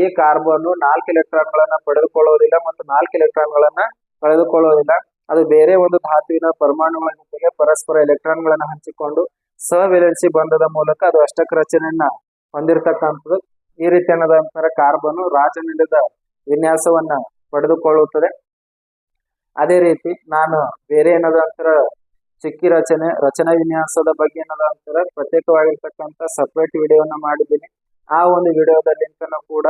ಈ ಕಾರ್ಬನ್ ನಾಲ್ಕು ಎಲೆಕ್ಟ್ರಾನ್ ಗಳನ್ನ ಪಡೆದುಕೊಳ್ಳುವುದಿಲ್ಲ ಮತ್ತು ನಾಲ್ಕು ಎಲೆಕ್ಟ್ರಾನ್ ಗಳನ್ನ ಕಳೆದುಕೊಳ್ಳುವುದಿಲ್ಲ ಅದು ಬೇರೆ ಒಂದು ಧಾತುವಿನ ಪರಮಾಣುಗಳ ಜೊತೆಗೆ ಪರಸ್ಪರ ಎಲೆಕ್ಟ್ರಾನ್ ಗಳನ್ನ ಹಂಚಿಕೊಂಡು ಸವೆಲೆನ್ಸಿ ಬಂಧದ ಮೂಲಕ ಅದು ಅಷ್ಟಕ ರಚನೆಯನ್ನ ಹೊಂದಿರತಕ್ಕಂಥದ್ದು. ಈ ರೀತಿ ಅನ್ನೋದಂತರ ಕಾರ್ಬನ್ ರಾಜನಿಲದ ವಿನ್ಯಾಸವನ್ನ ಪಡೆದುಕೊಳ್ಳುತ್ತದೆ. ಅದೇ ರೀತಿ ನಾನು ಬೇರೆ ಏನದ ಅಂತರ ಚಿಕ್ಕಿ ರಚನೆ, ರಚನಾ ವಿನ್ಯಾಸದ ಬಗ್ಗೆ ಏನದ ಅಂತರ ಪ್ರತ್ಯೇಕವಾಗಿರ್ತಕ್ಕಂಥ ಸಪ್ರೇಟ್ ವಿಡಿಯೋನ ಮಾಡಿದ್ದೀನಿ. ಆ ಒಂದು ವಿಡಿಯೋದ ಲಿಂಕ್ ಅನ್ನು ಕೂಡ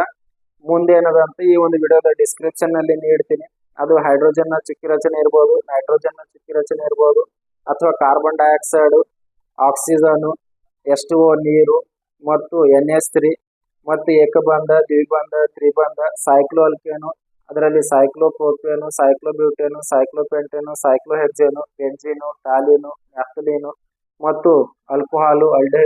ಮುಂದೆ ಏನದ ಅಂತ ಈ ಒಂದು ವಿಡಿಯೋದ ಡಿಸ್ಕ್ರಿಪ್ಷನ್ನಲ್ಲಿ ನೀಡ್ತೀನಿ. ಅದು ಹೈಡ್ರೋಜನ್ನ ಚುಕ್ಕಿ ರಚನೆ ಇರ್ಬೋದು ನೈಟ್ರೋಜನ್ನ ಚಿಕ್ಕಿ ರಚನೆ ಇರ್ಬೋದು, ಅಥವಾ ಕಾರ್ಬನ್ ಡೈಆಕ್ಸೈಡ್ ಆಕ್ಸಿಜನ್ ಎಷ್ಟು ನೀರು, ಮತ್ತು ಎನ್ ಎಸ್ ತ್ರೀ ಮತ್ತು ಏಕಬಂಧ, ದ್ವಿಬಂಧ, ತ್ರಿಬಂಧ ಸೈಕ್ಲೋ ಅಲ್ಕೇನು ಅದರಲ್ಲಿ ಸೈಕ್ಲೋಪ್ರೋಪೇನು ಸೈಕ್ಲೋಬ್ಯೂಟೇನು ಸೈಕ್ಲೋಪೆಂಟೇನು ಸೈಕ್ಲೋಹೆಕ್ಸೇನು ಬೆಂಜಿನು ಟಾಲಿನು ನ್ಯಾಫ್ತಲೀನು ಮತ್ತು ಅಲ್ಕೋಹಾಲು ಅಲ್ಡೆ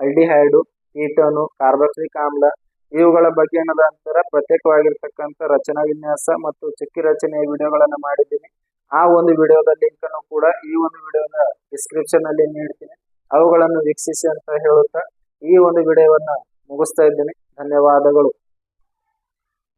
ಅಲ್ಡಿಹೈಡು ಕೀಟೋನು ಕಾರ್ಬಕ್ಸಿಲಿಕ್ ಆಮ್ಲ, ಇವುಗಳ ಬಗ್ಗೆ ಏನದ ಅಂತಾರ ಪ್ರತ್ಯೇಕವಾಗಿರ್ತಕ್ಕಂಥ ರಚನಾ ವಿನ್ಯಾಸ ಮತ್ತು ಚಿಕ್ಕಿ ರಚನೆಯ ವಿಡಿಯೋಗಳನ್ನ ಮಾಡಿದ್ದೀನಿ. ಆ ಒಂದು ವಿಡಿಯೋದ ಲಿಂಕ್ ಅನ್ನು ಕೂಡ ಈ ಒಂದು ವಿಡಿಯೋದ ಡಿಸ್ಕ್ರಿಪ್ಷನ್ ಅಲ್ಲಿ ನೀಡ್ತೀನಿ. ಅವುಗಳನ್ನು ವೀಕ್ಷಿಸಿ ಅಂತ ಹೇಳುತ್ತಾ ಈ ಒಂದು ವಿಡಿಯೋವನ್ನ ಮುಗಿಸ್ತಾ ಇದ್ದೀನಿ. ಧನ್ಯವಾದಗಳು.